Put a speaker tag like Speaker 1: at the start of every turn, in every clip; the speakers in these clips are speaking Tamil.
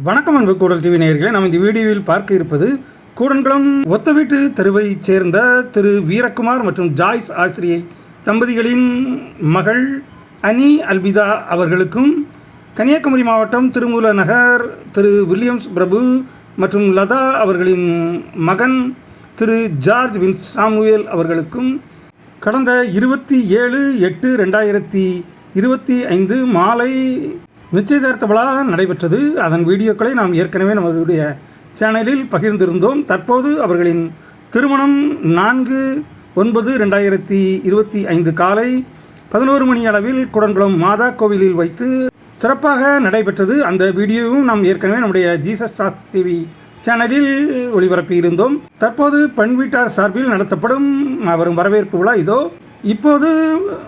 Speaker 1: வணக்கம் அன்பு கூடல் டிவி நேயர்களே. நாம் இந்த வீடியோவில் பார்க்க இருப்பது கூடன்குளம் ஒத்த வீட்டு தெருவைச் சேர்ந்த திரு வீரகுமார் மற்றும் ஜாய்ஸ் ஆசிரியை தம்பதிகளின் மகள் அனி அல்பிதா அவர்களுக்கும் கன்னியாகுமரி மாவட்டம் திருமூல நகர் திரு வில்லியம்ஸ் பிரபு மற்றும் லதா அவர்களின் மகன் திரு ஜார்ஜ் வின்ஸ் சாமுவேல் அவர்களுக்கும் கடந்த இருபத்தி ஏழு எட்டு ரெண்டாயிரத்தி இருபத்தி ஐந்து மாலை நிச்சயதார்த்த விழா நடைபெற்றது. அதன் வீடியோக்களை நாம் ஏற்கனவே நம்மளுடைய சேனலில் பகிர்ந்திருந்தோம். தற்போது அவர்களின் திருமணம் நான்கு ஒன்பது ரெண்டாயிரத்தி இருபத்தி ஐந்து காலை பதினோரு மணி அளவில் குடன்குளம் மாதா கோவிலில் வைத்து சிறப்பாக நடைபெற்றது. அந்த வீடியோவும் நாம் ஏற்கனவே நம்முடைய ஜீசஸ் டாக் டிவி சேனலில் ஒளிபரப்பியிருந்தோம் தற்போது பெண் வீட்டார் சார்பில் நடத்தப்படும் வரும் வரவேற்பு விழா இதோ. இப்போது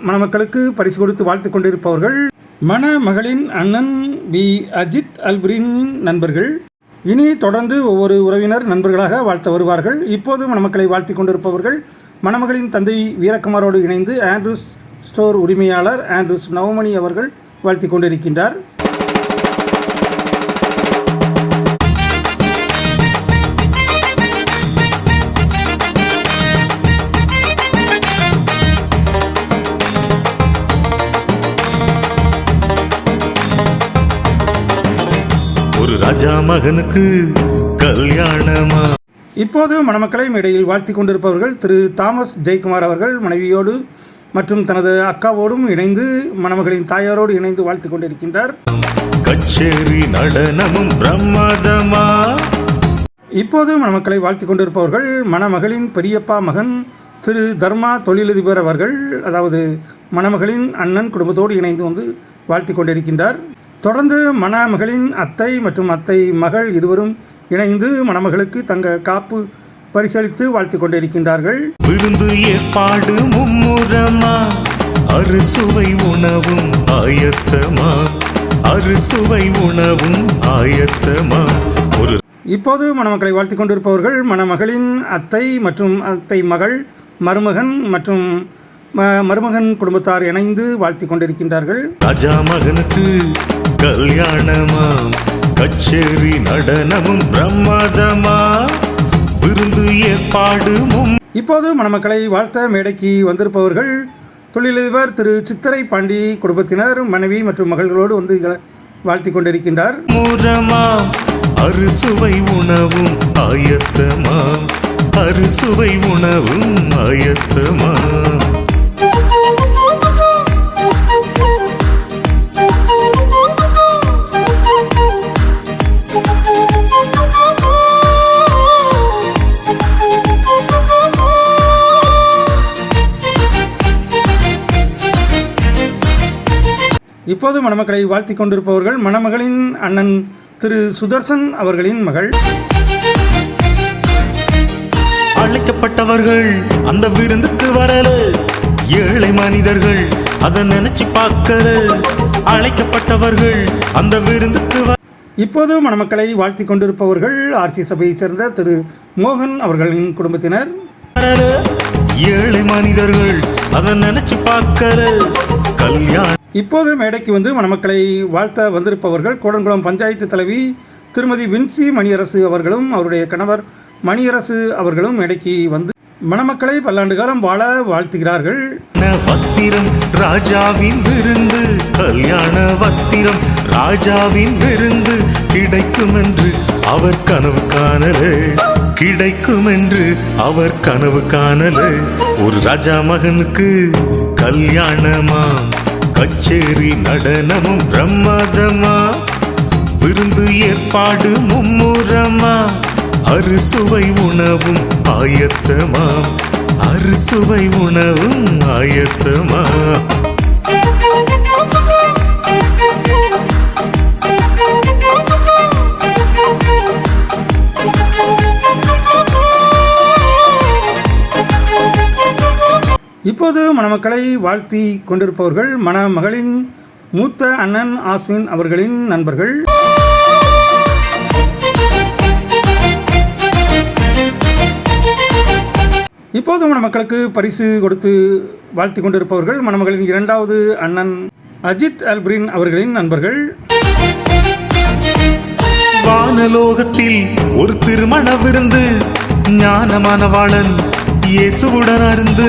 Speaker 1: மணமக்களுக்கு பரிசு கொடுத்து வாழ்த்து கொண்டிருப்பவர்கள் மணமகளின் அண்ணன் பி அஜித் அல்பிரின் நண்பர்கள். இனி தொடர்ந்து ஒவ்வொரு உறவினர் நண்பர்களாக வாழ்த்த வருவார்கள். இப்போது மணமக்களை வாழ்த்தி கொண்டிருப்பவர்கள் மணமகளின் தந்தை வீரகுமாரோடு இணைந்து ஆண்ட்ரூஸ் ஸ்டோர் உரிமையாளர் ஆண்ட்ரூஸ் நவமணி அவர்கள் வாழ்த்தி கொண்டிருக்கின்றார்.
Speaker 2: ஒரு ராஜா மகனுக்கு கல்யாணமா?
Speaker 1: இப்போது மணமக்களை மேடையில் வாழ்த்திக் கொண்டிருப்பவர்கள் திரு தாமஸ் ஜெயக்குமார் அவர்கள் மனைவியோடு மற்றும் தனது அக்காவோடும் இணைந்து மணமகளின் தாயாரோடு இணைந்து வாழ்த்திக் கொண்டிருக்கின்றார்.
Speaker 2: கச்சேரி நடனமும் பிரமாதமா?
Speaker 1: இப்போது மணமக்களை வாழ்த்திக் கொண்டிருப்பவர்கள் மணமகளின் பெரியப்பா மகன் திரு தர்மா தொழிலதிபர் அவர்கள் அதாவது மணமகளின் அண்ணன் குடும்பத்தோடு இணைந்து வந்து வாழ்த்திக் கொண்டிருக்கின்றார். தொடர்ந்து மணமகளின் அத்தை மற்றும் அத்தை மகள் இருவரும் இணைந்து மணமகளுக்கு தங்க காப்பு பரிசளித்து வாழ்த்திக் கொண்டிருக்கின்றார்கள்.
Speaker 2: விருந்து ஏற்பாடு மும்முரமா? அறுசுவை உணவும் ஆயத்தமா? அறுசுவை உணவும் ஆயத்தமா? ஒரு
Speaker 1: இப்போது மணமக்களை வாழ்த்திக் கொண்டிருப்பவர்கள் மணமகளின் அத்தை மற்றும் அத்தை மகள் மருமகன் மற்றும் மருமகன் குடும்பத்தார் இணைந்து வாழ்த்திக் கொண்டிருக்கின்றார்கள்.
Speaker 2: ராஜா மகனுக்கு கல்யாணமா கச்சேரி நடனமும் பிரமாதமா விருந்து ஏற்பாடு மும்
Speaker 1: இப்போது மணமக்களை வாழ்த்த மேடைக்கு வந்திருப்பவர்கள் தொழிலதிபர் திரு சித்திரை பாண்டி குடும்பத்தினர் மனைவி மற்றும் மகள்களோடு வந்து வாழ்த்திக் கொண்டிருக்கின்றார்.
Speaker 2: முரமா அறுசுவை உணவும் ஆயத்தமா அறுசுவை உணவும் ஆயத்தமா.
Speaker 1: இப்போது மணமக்களை வாழ்த்திக் கொண்டிருப்பவர்கள் மணமகளின் அண்ணன் திரு சுதர்சன் அவர்களின் மகள்.
Speaker 2: அழைக்கப்பட்டவர்கள் அந்த விருந்துக்கு வரல. ஏழை மனிதர்கள் அதை நினைச்சு பார்க்கல. அழைக்கப்பட்டவர்கள் அந்த விருந்துக்கு
Speaker 1: இப்போது மணமக்களை வாழ்த்திக் கொண்டிருப்பவர்கள் ஆர்சி சபையைச் சேர்ந்த திரு மோகன் அவர்களின் குடும்பத்தினர்.
Speaker 2: ஏழை மனிதர்கள் அதை நினைச்சு பார்க்கல. கல்யாணம்
Speaker 1: இப்போது மேடைக்கு வந்து மணமக்களை வாழ்த்த வந்திருப்பவர்கள் கோடன்குளம் பஞ்சாயத்து தலைவி திருமதி வின்சி மணியரசு அவர்களும் அவருடைய கணவர் மணியரசு அவர்களும் மேடைக்கு வந்து மணமக்களை பல்லாண்டு காலம் வாழ வாழ்த்துகிறார்கள்.
Speaker 2: வஸ்திரம் ராஜாவின் விருந்து கல்யாண வஸ்திரம் ராஜாவின் விருந்து கிடைக்கும் என்று அவர் கனவு காணலே. கிடைக்கும் என்று அவர் கனவு காணலே. ஒரு ராஜா மகனுக்கு கல்யாணமா கச்சேரி நடனமும் பிரமாதமா? விருந்து ஏற்பாடு மும்முரமா? அறுசுவை உணவும் ஆயத்தமா? அறுசுவை உணவும் ஆயத்தமா?
Speaker 1: இப்போது மணமக்களை வாழ்த்தி கொண்டிருப்பவர்கள் மணமகளின் மூத்த அண்ணன் ஆஸ்வின் அவர்களின் நண்பர்கள். இப்போது மணமக்களுக்கு பரிசு கொடுத்து வாழ்த்தி கொண்டிருப்பவர்கள் மணமகளின் இரண்டாவது அண்ணன் அஜித் அல்பிரின் அவர்களின் நண்பர்கள்.
Speaker 2: வானலோகத்தில் ஒரு திருமண விருந்து ஞானமானவாளன் இயேசுவுடன் அருந்து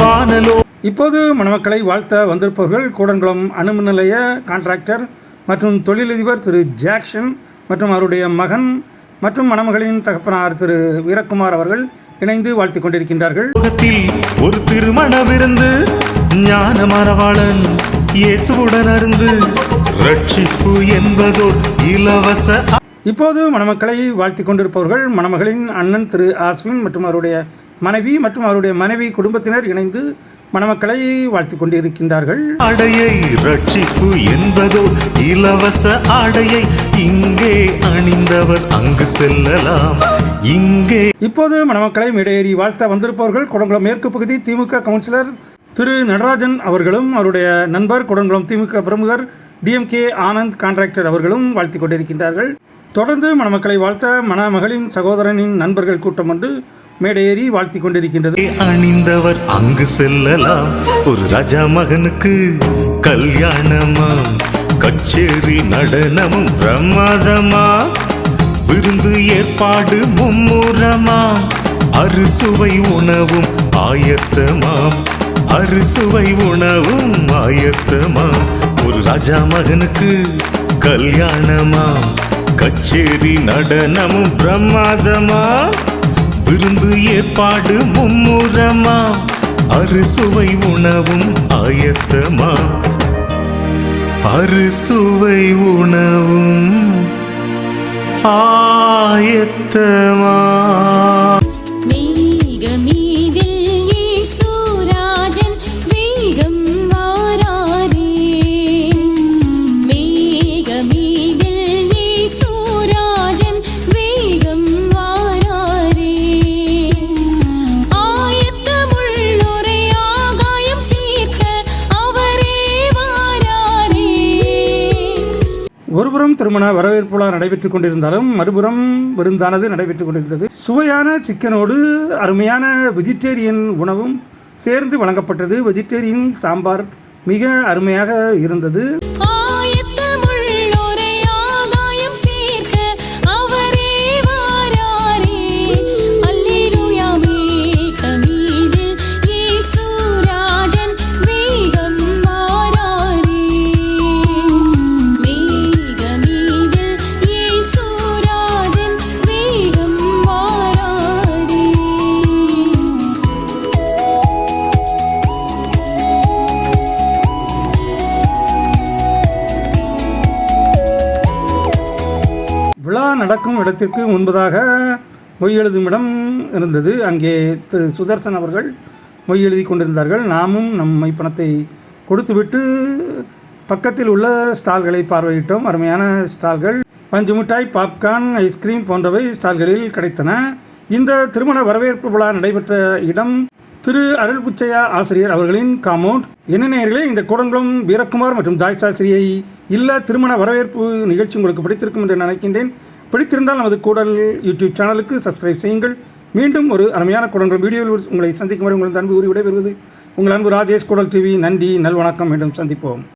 Speaker 2: வானலோ.
Speaker 1: இப்போது மணமக்களை வாழ்த்த வந்திருப்பவர்கள் கூடன்குளம் அணுமின் நிலைய கான்ட்ராக்டர் மற்றும் தொழிலதிபர் திரு ஜாக்சன் மற்றும் அவருடைய மகன் மற்றும் மணமகளின் தகப்பனார் திரு வீரக்குமார் அவர்கள் இணைந்து வாழ்த்திக் கொண்டிருக்கின்றார்கள்.
Speaker 2: ஒரு திருமண விருந்து ஞானமானவாளன் இயேசுவுடன் அருந்து ரட்சிப்பு என்பதோர் இலவச
Speaker 1: இப்போது மணமக்களை வாழ்த்திக் கொண்டிருப்பவர்கள் மணமகளின் அண்ணன் திரு ஆஸ்வின் மற்றும் அவருடைய மனைவி மற்றும் அவருடைய மனைவி குடும்பத்தினர் இணைந்து மணமக்களை வாழ்த்திக் கொண்டிருக்கின்றார்கள்.
Speaker 2: ஆடையை ரட்சிப்பு என்பதோ இலவச ஆடையை இங்கே அணிந்தவர் அங்கு செல்லலாம். இங்கே
Speaker 1: இப்போது மணமக்களை மேடையேறி வாழ்த்த வந்திருப்பவர்கள் குடங்குளம் மேற்கு பகுதி திமுக கவுன்சிலர் திரு நடராஜன் அவர்களும் அவருடைய நண்பர் குடங்குளம் திமுக பிரமுகர் டிஎம்கே ஆனந்த் கான்ட்ராக்டர் அவர்களும் வாழ்த்திக் கொண்டிருக்கின்றார்கள். தொடர்ந்து மணமக்களை வாழ்த்த மணமகளின் சகோதரனின் நண்பர்கள் கூட்டம் வந்து மேடையேறி வாழ்த்திக் கொண்டிருக்கின்றது.
Speaker 2: அணிந்தவர் அங்கு செல்லலாம். ஒரு ராஜா மகனுக்கு கல்யாணமா? கச்சேரி நடனமும் பிரமாதமா? விருந்து ஏற்பாடு மும்முரமா? அறுசுவை உணவும் ஆயத்தமாம் அறுசுவை உணவும் ஆயத்தமாம் ஒரு ராஜா மகனுக்கு கல்யாணமா? கச்சேரி நடனமும் பிரமாதமா? விருந்து ஏற்பாடு மும்முரமா? அறுசுவை உணவும் ஆயத்தமா? அறுசுவை உணவும் ஆயத்தமா?
Speaker 1: திருமண வரவேற்புலா நடைபெற்றுக் கொண்டிருந்தாலும் மறுபுறம் விருந்தானது நடைபெற்றுக் கொண்டிருந்தது. சுவையான சிக்கனோடு அருமையான வெஜிடேரியன் உணவும் சேர்ந்து வழங்கப்பட்டது. வெஜிடேரியன் சாம்பார் மிக அருமையாக இருந்தது. நடக்கும் இடத்திற்கு முன்பதாக மொய் எழுதும் இடம் இருந்தது. அங்கே திரு சுதர்சன் அவர்கள் மொய் எழுதி கொண்டிருந்தார்கள். நாமும் நம் மைப்பணத்தை கொடுத்துவிட்டு பக்கத்தில் உள்ள ஸ்டால்களை பார்வையிட்டோம். அருமையான ஸ்டால்கள். பஞ்சு மிட்டாய் பாப்கார்ன் ஐஸ்கிரீம் போன்றவை ஸ்டால்களில் கிடைத்தன. இந்த திருமண வரவேற்பு விழா நடைபெற்ற இடம் திரு அருள்புச்சையா ஆசிரியர் அவர்களின் காமௌண்ட். என்ன நேர்களே இந்த கூடங்குளம் வீரக்குமார் மற்றும் ஜாய்ஸ் ஆசிரியை இல்ல திருமண வரவேற்பு நிகழ்ச்சி உங்களுக்கு பிடித்திருக்கும் என்று நினைக்கின்றேன். பிடித்திருந்தால் நமது கூடல் யூடியூப் சேனலுக்கு சப்ஸ்கிரைப் செய்யுங்கள். மீண்டும் ஒரு அருமையான கூடங்குளம் வீடியோவில் உங்களை சந்திக்கும் வரை உங்களது அன்பு கூறி விடைபெறுவது உங்கள் அன்பு ராஜேஷ் கூடல் டிவி. நன்றி நல்வணக்கம். மீண்டும் சந்திப்போம்.